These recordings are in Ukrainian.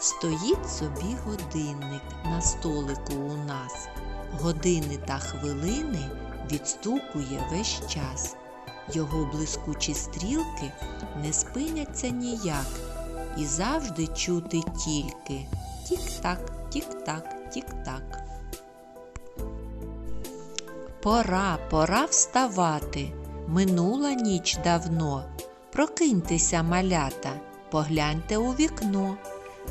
Стоїть собі годинник на столику у нас. Години та хвилини відстукує весь час. Його блискучі стрілки не спиняться ніяк, і завжди чути тільки тік-так, тік-так, тік-так. Пора, пора вставати. Минула ніч давно. Прокиньтеся, малята, погляньте у вікно.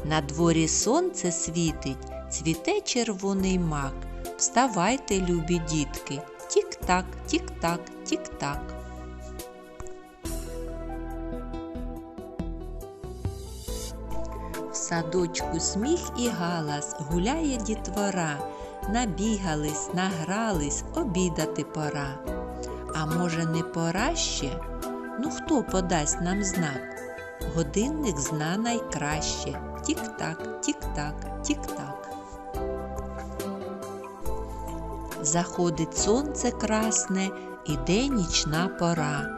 На дворі сонце світить, цвіте червоний мак. Вставайте, любі дітки, тік-так, тік-так, тік-так. В садочку сміх і галас гуляє дітвора. Набігались, награлись, обідати пора. А може, не пора ще? Ну хто подасть нам знак? Годинник зна найкраще. Тік-так, тік-так, тік-так. Заходить сонце красне, іде нічна пора.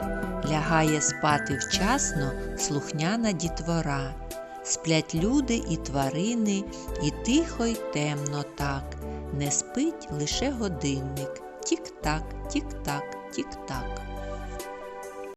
Лягає спати вчасно слухняна дітвора. Сплять люди і тварини, і тихо, й темно так. Не спить лише годинник. Тік-так, тік-так, тік-так.